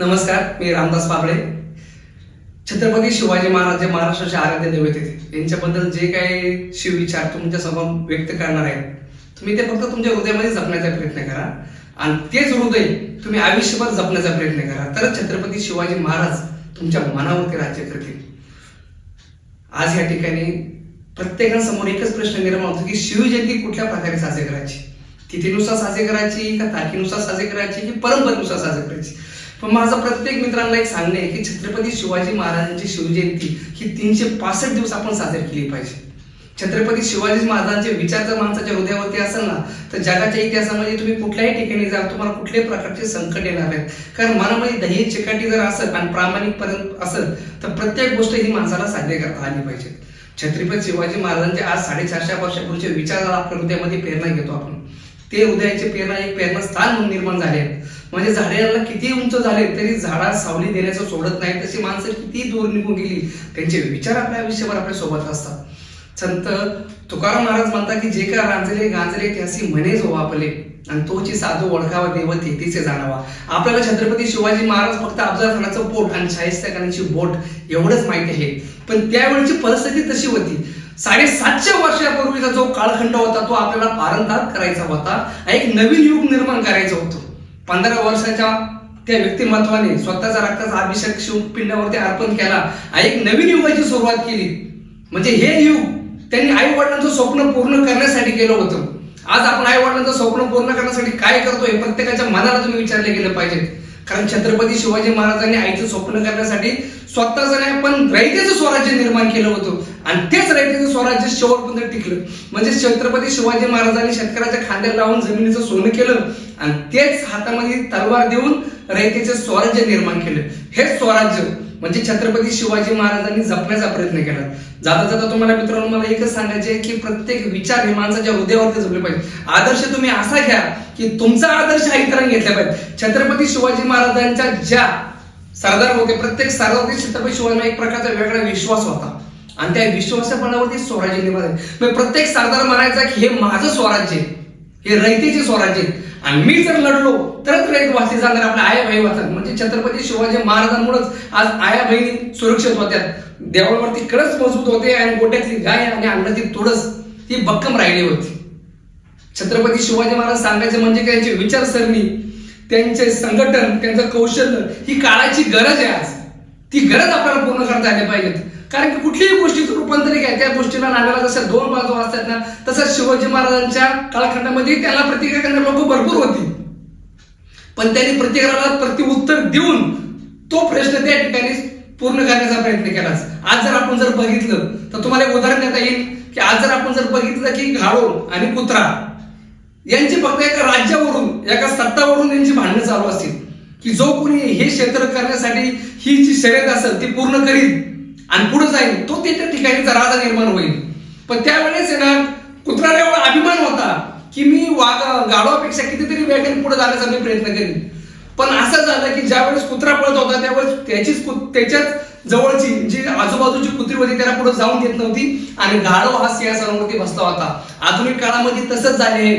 नमस्कार मी रामदास पाबळे छत्रपती शिवाजी महाराज जे महाराष्ट्राचे आराध्य दैवत यांच्याबद्दल जे काही शिवविचार तुमच्यासमोर व्यक्त करणार आहेत तुम्ही ते फक्त तुमच्या हृदयामध्ये जपण्याचा प्रयत्न करा. आणि तेच हृदय तुम्ही आयुष्यभर जपण्याचा प्रयत्न करा. तर छत्रपती शिवाजी महाराज तुमच्या मनावरती राज्य करतील. आज या ठिकाणी प्रत्येकासमोर एकच प्रश्न निर्माण होतो की शिवजयंती कुठल्या प्रकारे साजरी करायची? तिथीनुसार साजरी करायची का तारखेनुसार साजरी करायची की परंपरेनुसार साजरी करायची? पण माझं प्रत्येक मित्रांना एक सांगणे आहे की छत्रपती शिवाजी महाराजांची शिवजयंती ही तीनशे पासष्ट दिवस आपण साजरी केली पाहिजे. छत्रपती शिवाजी महाराजांचे विचार जर माणसाच्या हृदयावरती असेल ना तर जगाच्या इतिहासामध्ये तुम्ही कुठल्याही ठिकाणी जा तुम्हाला कुठल्याही प्रकारचे संकट येणार आहेत. कारण मनामध्ये दही चिकाटी जर असेल आणि प्रामाणिकपर्यंत असेल तर प्रत्येक गोष्ट ही माणसाला साध्य करता आली पाहिजे. छत्रपती शिवाजी महाराजांचे आज साडेचारशे वर्षापूर्वीचे विचार आपल्या हृदयामध्ये प्रेरणा घेतो आपण. ते हृदयाचे प्रेरणा एक प्रेरणा स्थान म्हणून निर्माण झाले आहेत. म्हणजे झाडाला किती उंच झाले तरी झाडा सावली देण्याचं सोडत नाही. तशी माणसं किती दूर निघून गेली? त्यांचे विचार आपल्या आयुष्यभर आपल्यासोबत असतात. संत तुकाराम महाराज म्हणतात की जे का रांजले गांजले त्यासी म्हणे जो आपले आणि तोची साधू ओळखावा देव तेथीचे जाणावा. आपल्याला छत्रपती शिवाजी महाराज फक्त अफजल खानाचं पोट आणि शाहिस्ता खानाची बोट एवढंच माहिती आहे. पण त्यावेळीची परिस्थिती तशी होती. साडेसातशे वर्षापूर्वीचा जो कालखंड होता तो आपल्याला पारंतात करायचा होता. एक नवीन युग निर्माण करायचं होतं. पंधरा वर्षाच्या त्या व्यक्तिमत्वाने स्वतःचा रक्ताचा अभिषेक शिवपिंडावरती अर्पण केला. आणि एक नवीन युगाची सुरुवात केली. म्हणजे हे युग त्यांनी आई वडिलांचं स्वप्न पूर्ण करण्यासाठी केलं होतं. आज आपण आई वडिलांचं स्वप्न पूर्ण करण्यासाठी काय करतोय प्रत्येकाच्या मनाला तुम्ही विचारले गेलं पाहिजे कारण छत्रपती शिवाजी महाराजांनी आईचं स्वप्न करण्यासाठी स्वतःचं नाही पण रयतेचं स्वराज्य निर्माण केलं होतं. आणि तेच रयतेचं स्वराज्य शेवटपर्यंत टिकलं. म्हणजे छत्रपती शिवाजी महाराजांनी शेतकऱ्याच्या खांद्याला लावून जमिनीचं सोनं केलं. आणि तेच हातामध्ये तलवार देऊन रयतेचे स्वराज्य निर्माण केलं. हेच स्वराज्य म्हणजे छत्रपती शिवाजी महाराजांनी जपण्याचा प्रयत्न केला. जाता जाता तुम्हाला मित्रांनो मला एकच सांगायचे की प्रत्येक विचार हे माणसाच्या हृदयावरती जपले पाहिजे. आदर्श तुम्ही असा घ्या की तुमचा आदर्श हा इतरांनी घेतला पाहिजे. छत्रपती शिवाजी महाराजांच्या ज्या सरदार होते प्रत्येक सरदार छत्रपती शिवाजी एक प्रकारचा वेगळा विश्वास होता. आणि त्या विश्वासपणावरती स्वराज्य निर्माण प्रत्येक सरदार म्हणायचा की हे माझं स्वराज्य हे रयतेचे स्वराज्य आणि मी जर लढलो तरच रयत जाणार आपल्या आया बहिणी वाचतात म्हणजे छत्रपती शिवाजी महाराजांमुळेच आज आया बहिणी सुरक्षित होत्या देवावरती कडच मजबूत होते आणि गोट्यातली गाय आणि अंगाची तुळस ही भक्कम राहिली होती. छत्रपती शिवाजी महाराज सांगायचे म्हणजे त्यांची विचारसरणी त्यांचे संघटन त्यांचं कौशल्य ही काळाची गरज आहे आज. ती गरज आपल्याला पूर्ण करता आली पाहिजेत. कारण की कुठलीही गोष्टीचं रूपांतर आहे त्या गोष्टीला नाण्याला जसं दोन बाजू असतात ना तसंच शिवाजी महाराजांच्या कालखंडामध्ये त्याला प्रतिक्रिया करणारे लोक भरपूर होती. पण त्यांनी प्रतिकाराला प्रतिउत्तर देऊन तो प्रश्न त्या ठिकाणी पूर्ण करण्याचा प्रयत्न केला. आज जर आपण जर बघितलं तर तुम्हाला एक उदाहरण देता येईल की आज जर आपण जर बघितलं की घाडो आणि कुत्रा यांची फक्त एका राज्यावरून एका सत्तावरून यांची भांडणं चालू असतील की जो कोणी हे क्षेत्र करण्यासाठी ही जी शर्यत असेल ती पूर्ण करील. आणि पुढे जाईल तो ते त्या ठिकाणीचा राजा निर्माण होईल. पण त्यावेळेस आहे ना कुत्राला एवढा अभिमान होता की मी वाघ गाढवापेक्षा कितीतरी वेगाने पुढे जाण्याचा मी प्रयत्न करेन. पण असं झालं की ज्यावेळेस कुत्रा पळत होता त्यावेळेस त्याचीच कु- त्याच्याच जवळची जी आजूबाजूची कुत्री होती त्याला पुढे जाऊन देत नव्हती. आणि गाढव हा सिंहासनावरती बसला होता. आधुनिक काळामध्ये तसंच झाले आहे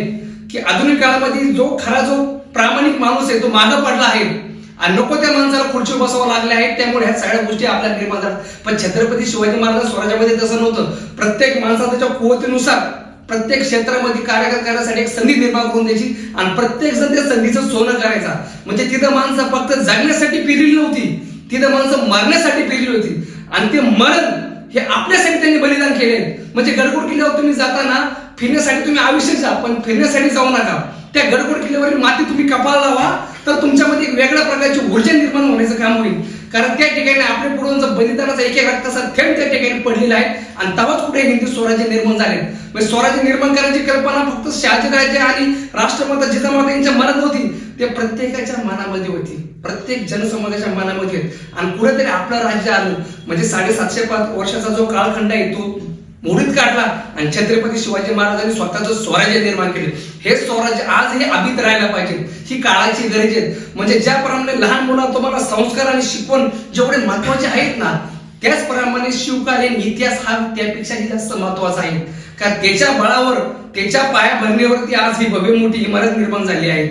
की आधुनिक काळामध्ये जो खरा जो प्रामाणिक माणूस आहे तो मागं पडला आहे. आणि नको त्या माणसाला खुर्ची बसवावं लागले आहेत त्यामुळे ह्या सगळ्या गोष्टी आपल्या निर्माण झाल्या. पण छत्रपती शिवाजी महाराज स्वराज्यामध्ये तसं नव्हतं. प्रत्येक माणसा त्याच्या कुवतीनुसार प्रत्येक क्षेत्रामध्ये कार्य करण्यासाठी एक संधी निर्माण करून द्यायची. आणि प्रत्येक जण त्या संधीचं सोनं करायचा. म्हणजे तिथं माणसं फक्त जगण्यासाठी पिरली नव्हती. तिथं माणसं मरण्यासाठी पिरली होती. आणि ते मरण हे आपल्यासाठी त्यांनी बलिदान केले म्हणजे गडकोट किल्ल्यावर तुम्ही जाताना फिरण्यासाठी तुम्ही आयुष्य जा पण फिरण्यासाठी जाऊ नका. त्या गडकोट किल्ल्यावरील माती तुम्ही कपाळ लावा. तर तुमच्यामध्ये एक वेगळ्या प्रकारची ऊर्जा निर्माण होण्याचं काम होईल. कारण त्या ठिकाणी आपल्या पूर्वांचं बलिदानाचा एक एक रक्ताचा थेट त्या ठिकाणी पडलेला आहे आणि तेव्हाच कुठे हिंदू स्वराज्य निर्माण झाले. म्हणजे स्वराज्य निर्माण करायची कल्पना फक्त शहाजीराजे आणि राष्ट्रमाता जिजामाता यांच्या मनात होती. ते प्रत्येकाच्या मनामध्ये होती. प्रत्येक जनसमाजाच्या मनामध्ये आणि कुठेतरी आपलं राज्य आलं. म्हणजे साडेसातशे पाच वर्षाचा जो कालखंड आहे तो मोडीत काढला आणि छत्रपती शिवाजी महाराजांनी स्वतःचं स्वराज्य निर्माण केले. हे स्वराज्य आज हे अभित राहायला पाहिजे. ही काळाची गरज आहे. म्हणजे ज्याप्रमाणे लहान मुलांना तुम्हाला संस्कार आणि शिकवण जेवढे महत्त्वाचे आहेत ना त्याचप्रमाणे शिवकालीन इतिहास हा त्यापेक्षाही जास्त महत्त्वाचा आहे. कारण त्याच्या बळावर त्याच्या पाया भरणीवरती आज ही भव्य मोठी इमारत निर्माण झाली आहे.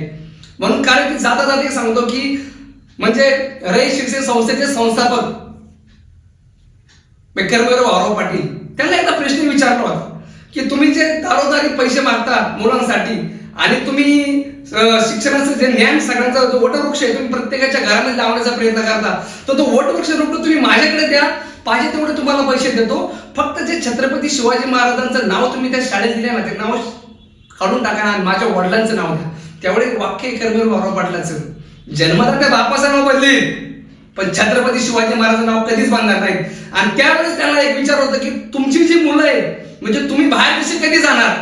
म्हणून कारण की जाता जाता सांगतो की म्हणजे रई शिक्षण संस्थेचे संस्थापक कर्मवीर भाऊराव पाटील विचारला होता की तुम्ही जे दारोदारी पैसे मागता मुलांसाठी आणि तुम्ही शिक्षणाचं जे ज्ञान सगळ्यांचा जो वटवृक्ष आहे तुम्ही प्रत्येकाच्या घरामध्ये लावण्याचा प्रयत्न करता. तर तो वटवृक्ष रोप तुम्ही माझ्याकडे द्या पाहिजे तेवढे तुम्हाला पैसे देतो. फक्त जे छत्रपती शिवाजी महाराजांचं नाव तुम्ही त्या शाळेत दिले ना ते नाव काढून टाका ना माझ्या वडिलांचं नाव द्या तेवढे वाक्य कर्मीर भाऊराव पाटलाचं. जन्मता त्या बापाचं नाव बदलेल. पण छत्रपती शिवाजी महाराजांचं नाव कधीच बांधणार नाही. आणि त्यावेळेस त्यांना एक विचार होता की तुमची जी मुलं आहेत म्हणजे तुम्ही बाहेर देशी कधी जाणार?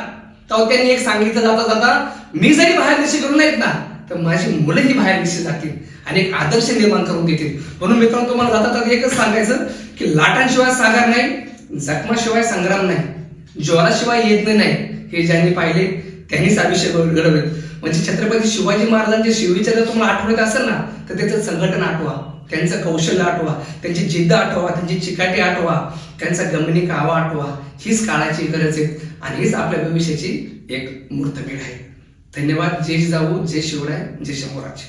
तर त्यांनी एक सांगितलं जाता जाता मी जरी बाहेर देशी करून नाहीत ना तर माझी मुलंही बाहेर देशी जातील आणि एक आदर्श निर्माण करून घेतील. म्हणून मित्रांनो तुम्हाला जाता जाता एकच सांगायचं की लाटांशिवाय सागर नाही जखमाशिवाय संग्राम नाही ज्वाराशिवाय यज्ञ नाही हे ज्यांनी पाहिले त्यांनीच आयुष्य घडवले. म्हणजे छत्रपती शिवाजी महाराजांचे शिवविचार जर तुम्हाला आठवत असेल ना तर त्याचं संघटन आठवा. त्यांचं कौशल्य आठवा त्यांची जिद्द आठवा त्यांची चिकाटी आठवा त्यांचा गमनी कावा आठवा हीच काळाची गरज आहे आणि हीच आपल्या भविष्याची एक मूर्तमेढ आहे. धन्यवाद. जय जाऊ जय शिवराय जय शंभूराज